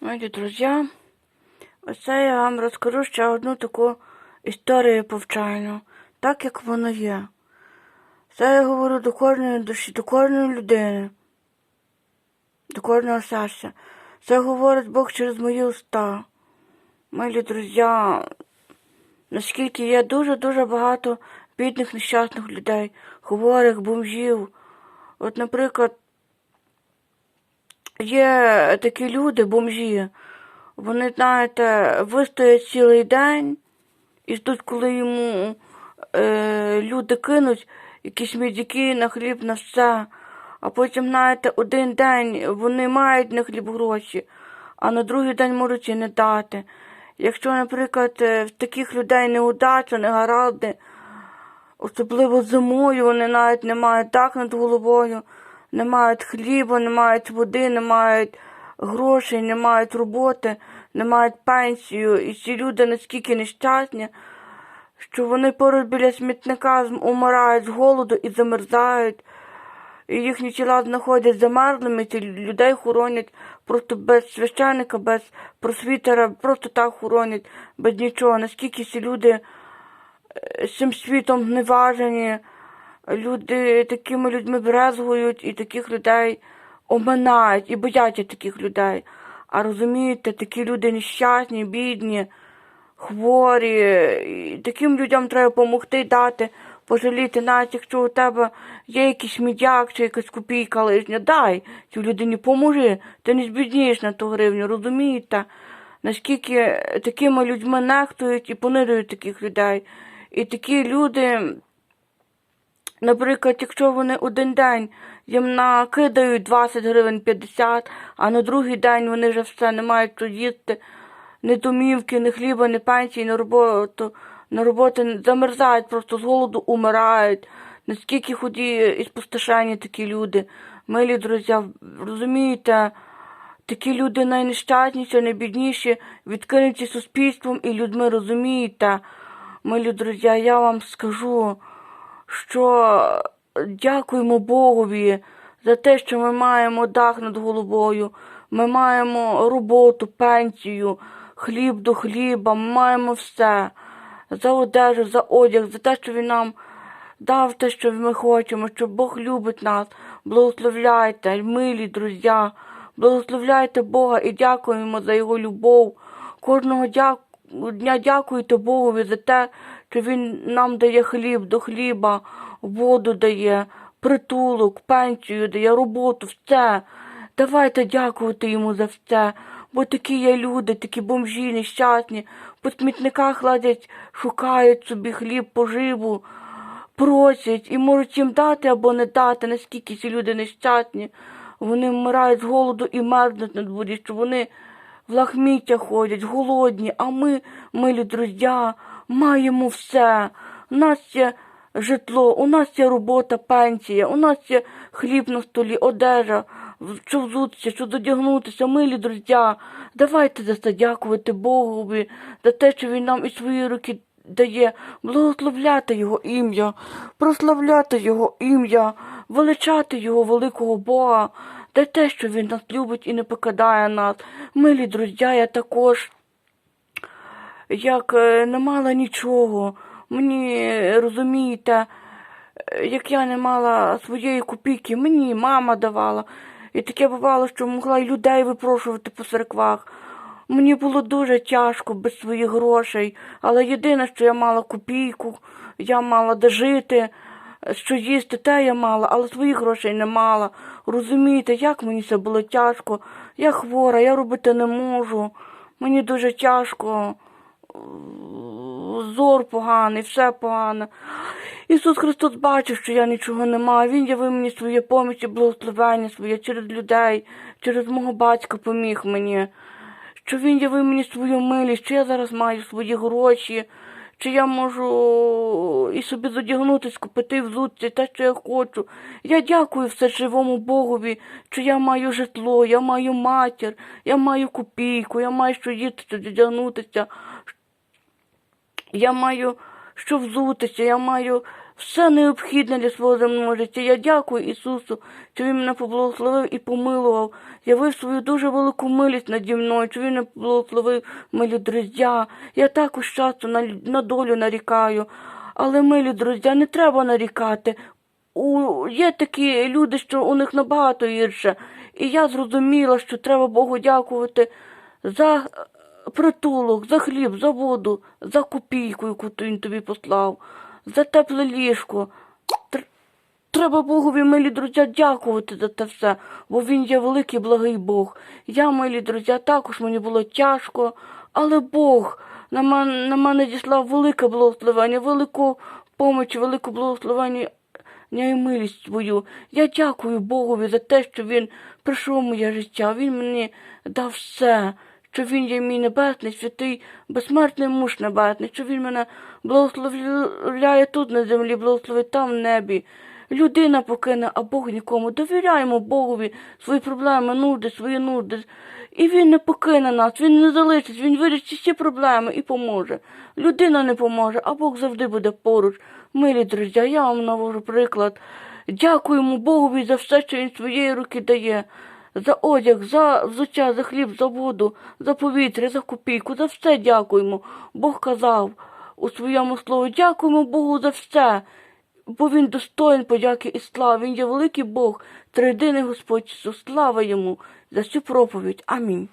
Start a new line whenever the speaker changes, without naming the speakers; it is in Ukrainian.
Мої друзі, оце я вам розкажу ще одну таку історію повчальну, так як воно є. Це я говорю до кожної душі, до кожної людини, до кожного серця. Це говорить Бог через мої уста. Мої друзі, наскільки є дуже-дуже багато бідних нещасних людей, хворих, бомжів. От, наприклад, є такі люди, бомжі, вони, знаєте, вистоять цілий день і ждуть, коли йому е, люди кинуть якісь медики на хліб, на все. А потім, знаєте, один день вони мають на хліб гроші, а на другий день можуть і не дати. Якщо, наприклад, е, в таких людей неудача, негаразди, особливо зимою, вони навіть не мають дах над головою, не мають хліба, не мають води, не мають грошей, не мають роботи, не мають пенсію. І ці люди наскільки нещасні, що вони поруч біля смітника умирають з голоду і замерзають. І їхні тіла знаходять замерзлими, ці людей хоронять просто без священника, без просвітера, просто так хоронять, без нічого. Наскільки ці люди е, з цим світом зневажені, люди такими людьми брезгують і таких людей оминають і бояться таких людей. А розумієте, такі люди нещасні, бідні, хворі. І таким людям треба допомогти дати, пожаліти, навіть якщо у тебе є якийсь мідяк чи якась копійка лишня, дай цій людині поможи, ти не збіднієш на ту гривню, розумієте? Наскільки такими людьми нехтують і понижують таких людей. І такі люди, наприклад, якщо вони один день їм накидають 20 гривень 50, а на другий день вони вже все не мають що їсти, ні домівки, ні хліба, ні пенсії, ні роботу, на роботи замерзають, просто з голоду умирають. Наскільки худі і спустошені такі люди. Милі друзі, розумієте, такі люди найнещасніші, найбідніші, відкинуті суспільством і людьми, розумієте. Милі друзі, я вам скажу, що дякуємо Богові за те, що ми маємо дах над головою, ми маємо роботу, пенсію, хліб до хліба, ми маємо все. За одежу, за одяг, за те, що він нам дав те, що ми хочемо, що Бог любить нас. Благословляйте, милі друзі, благословляйте Бога і дякуємо за Його любов. Кожного дя... дня дякуйте Богові за те, що Він нам дає хліб до хліба, воду дає, притулок, пенсію дає, роботу, все. Давайте дякувати йому за все. Бо такі є люди, такі бомжі, нещасні, по смітниках ладять, шукають собі хліб, поживу, просять і можуть їм дати або не дати, наскільки ці люди нещасні. Вони вмирають з голоду і мерзнуть на дворі, що вони в лахміття ходять, голодні, а ми, милі друзі, маємо все. У нас є житло, у нас є робота, пенсія, у нас є хліб на столі, одежа, що взутися, що додягнутися, милі друзі. Давайте за це дякувати Богові, за те, що Він нам і свої руки дає, благословляти Його ім'я, прославляти Його ім'я, величати Його великого Бога, за те, що Він нас любить і не покидає нас. Милі друзі, я також як е, не мала нічого. Мені розумієте, е, як я не мала своєї копійки, мені мама давала. І таке бувало, що могла й людей випрошувати по церквах. Мені було дуже тяжко без своїх грошей, але єдине, що я мала копійку, я мала де жити, що їсти, те я мала, але своїх грошей не мала. Розумієте, як мені це було тяжко. Я хвора, я робити не можу. Мені дуже тяжко зор поганий, все погане. Ісус Христос бачив, що я нічого не маю. Він явив мені своє поміч і благословення своє через людей, через мого батька поміг мені. Що він явив мені свою милість, що я зараз маю свої гроші, чи я можу і собі задягнутися, купити взутися, те, що я хочу. Я дякую все живому Богові, що я маю житло, я маю матір, я маю копійку, я маю що їсти, одягнутися, я маю що взутися, я маю все необхідне для свого земного життя. Я дякую Ісусу, що Він мене поблагословив і помилував. Явив свою дуже велику милість наді мною, що Він мене поблагословив, милі друзі. Я також часто на, на долю нарікаю. Але, милі друзі, не треба нарікати. У, є такі люди, що у них набагато гірше. І я зрозуміла, що треба Богу дякувати за е, притулок, за хліб, за воду, за копійку, яку він тобі послав, за тепле ліжко. Тр- Треба Богові, милі друзі, дякувати за те все, бо він є великий благий Бог. Я, милі друзі, також мені було тяжко, але Бог на мене, на мене діслав велике благословення, велику поміч, велике благословення і милість свою. Я дякую Богові за те, що Він прийшов в моє життя. Він мені дав все, що Він є мій небесний, святий, безсмертний муж небесний, що Він мене благословляє тут на землі, благословить там в небі. Людина покине, а Бог нікому. Довіряємо Богові свої проблеми, нужди, свої нужди. І він не покине нас, він не залишить, він вирішить всі проблеми і поможе. Людина не поможе, а Бог завжди буде поруч. Милі друзі, я вам навожу приклад. Дякуємо Богові за все, що він своєї руки дає. За одяг, за взуття, за хліб, за воду, за повітря, за копійку, за все дякуємо. Бог казав у своєму слові, дякуємо Богу за все, бо він достоїн подяки і слави. Він є великий Бог, триєдиний Господь Ісус. Слава йому за цю проповідь. Амінь.